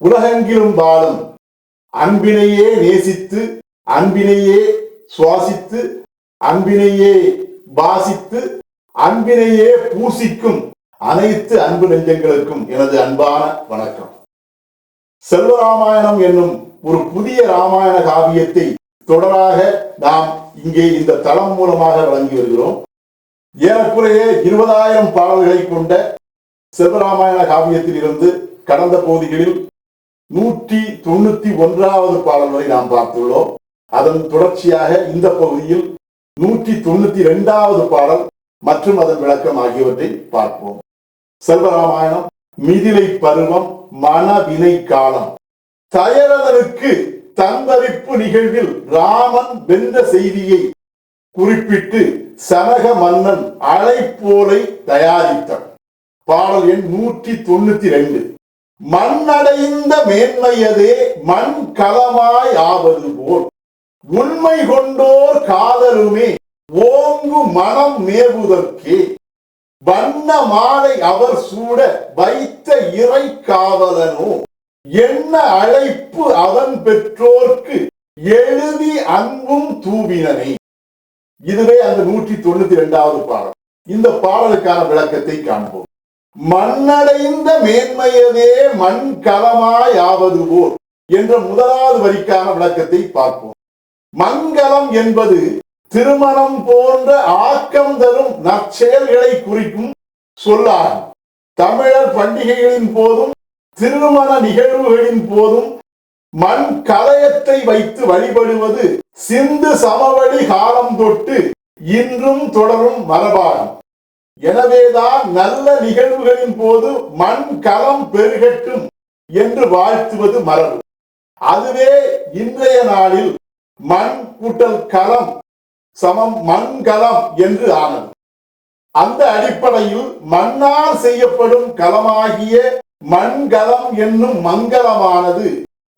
உலகெங்கிலும் வாழும். அன்பினையே நேசித்து அன்பினையே சுவாசித்து அன்பினையே வாசித்து அன்பினையே பூசிக்கும் அனைத்து அன்பு நெஞ்சங்களுக்கும் எனது அன்பான வணக்கம். செல்வராமாயணம் என்னும் ஒரு புதிய ராமாயண காவியத்தை தொடராக நாம் இங்கே இந்த தளம் மூலமாக வழங்கி வருகிறோம். ஏறக்குறைய இருபதாயிரம் பாடல்களை கொண்ட செல்வராமாயண காவியத்தில் இருந்து கடந்த பகுதிகளில் நூற்றி தொண்ணூத்தி ஒன்றாவது பாடல் வரை நாம் பார்த்துள்ளோம். அதன் தொடர்ச்சியாக இந்த பகுதியில் நூற்றி தொண்ணூத்தி இரண்டாவது பாடல் மற்றும் அதன் விளக்கம் ஆகியவற்றை பார்ப்போம். செல்வராமாயணம் மிதிலை பருவம் மனவினை காலம். தயரதனுக்கு தந்தரிப்பு நிகழ்வில் ராமன் வென்ற செய்தியை குறிப்பிட்டு சனக மன்னன் அழைப்போலை தயாரித்தார் பாடல் எண் நூற்றி தொண்ணூத்தி ரெண்டு. மண்ணடைந்த மேன்மையதே மண் கலமாய் ஆவது போல். உண்மை கொண்டோர் காதலுமே ஓங்கு மனம் மேவுதற்கே. வண்ண மாலை அவர் சூட வைத்த இறை காவலனோ என்ன அழைப்பு அவன் பெற்றோர்க்கு எழுதி அன்பும் தூவினனே. இதுவே அந்த நூற்றி தொண்ணூத்தி இரண்டாவது பாடல். இந்த பாடலுக்கான விளக்கத்தை காண்போம். மண்ணடைந்த மேன்மையதே மண் களமாய் ஆவது போல் என்ற முதலாவது வரிக்கான விளக்கத்தை பார்ப்போம். மங்களம் என்பது திருமணம் போன்ற ஆக்கம் தரும் நற்செயல்களை குறிக்கும் சொல்லாகும். தமிழர் பண்டிகைகளின் போதும் திருமண நிகழ்வுகளின் போதும் மண் கலயத்தை வைத்து வழிபடுவது சிந்து சமவெளி காலம் தொட்டு இன்றும் தொடரும் மரபாகும் எனவேதான் நல்ல நிகழ்வுகளின் போது மண் களம் பெருகட்டும் என்று வாழ்த்துவது மரபு. அதுவே இன்றைய நாளில் மண் கூட்டல் களம் சமம் மண்கலம் என்று ஆனது. அந்த அடிப்படையில் மண்ணால் செய்யப்படும் களமாகிய மண்கலம் என்னும் மங்களமானது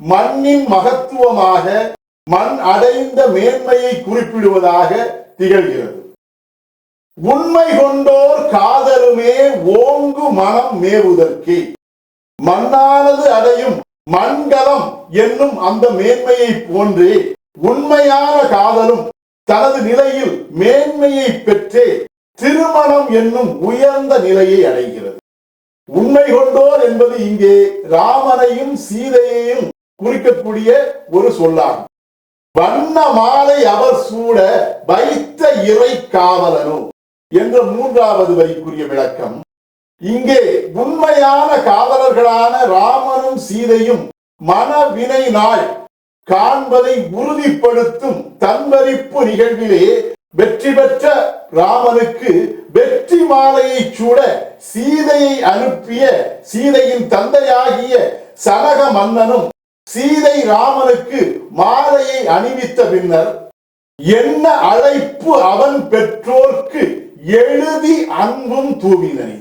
மண்ணின் மகத்துவமாக மண் அடைந்த மேன்மையை குறிப்பிடுவதாக திகழ்கிறது. உண்மை கொண்டோர் காதலுமே ஓங்கு மனம் மேவுதற்கு. மண்ணானது அடையும் மண்கலம் என்னும் அந்த மேன்மையை போன்றே உண்மையான காதலும் தனது நிலையில் மேன்மையை பெற்றே திருமணம் என்னும் உயர்ந்த நிலையை அடைகிறது. உண்மை கொண்டோர் என்பது இங்கே ராமனையும் சீதையையும் குறிக்கக்கூடிய ஒரு சொல்லாகும். வண்ண மாலை அவர் சூட வைத்த இறை காவலனும் என்ற மூன்றாவது வரிக்குரிய விளக்கம். இங்கே உண்மையான காதலர்களான ராமனும் சீதையும் மனவினை நாள் காண்பதை உறுதிப்படுத்தும் தன்வரிப்பு நிகழ்விலே வெற்றி பெற்ற ராமனுக்கு வெற்றி மாலையை சூட சீதையை அனுப்பிய சீதையின் தந்தையாகிய சனக மன்னனும் சீதை ராமனுக்கு மாலையை அணிவித்த பின்னர் என்ன அழைப்பு அவன் பெற்றோர்க்கு எழுதி அன்பும் தூவினனே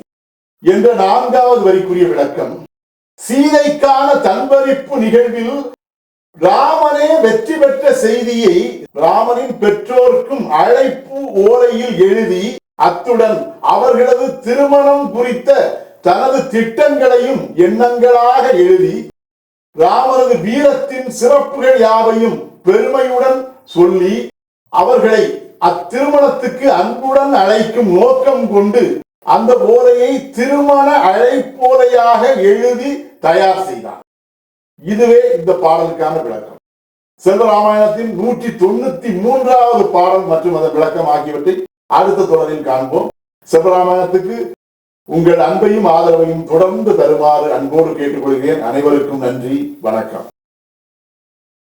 என்ற நான்காவது வரிக்குரிய விளக்கம். சீதைக்கான தன்பரிப்பு நிகழ்வில் ராமனே வெற்றி பெற்ற செய்தியை ராமனின் பெற்றோர்க்கும் அழைப்பு ஓலையில் எழுதி அத்துடன் அவர்களது திருமணம் குறித்த தனது திட்டங்களையும் எண்ணங்களாக எழுதி ராமனது வீரத்தின் சிறப்புகள் யாவையும் பெருமையுடன் சொல்லி அவர்களை அத்திருமணத்துக்கு அன்புடன் அழைக்கும் நோக்கம் கொண்டு அந்த ஓலையை திருமண அழைப்போலையாக எழுதி தயார் செய்தார். இதுவே இந்த பாடலுக்கான விளக்கம். செல்வராமாயணத்தின் நூற்றி தொண்ணூத்தி மூன்றாவது பாடல் மற்றும் அதன் விளக்கம் ஆகியவற்றை அடுத்த தொடரில் காண்போம். செல்வராமாயணத்துக்கு உங்கள் அன்பையும் ஆதரவையும் தொடர்ந்து தருமாறு அன்போடு கேட்டுக்கொள்கிறேன். அனைவருக்கும் நன்றி. வணக்கம்.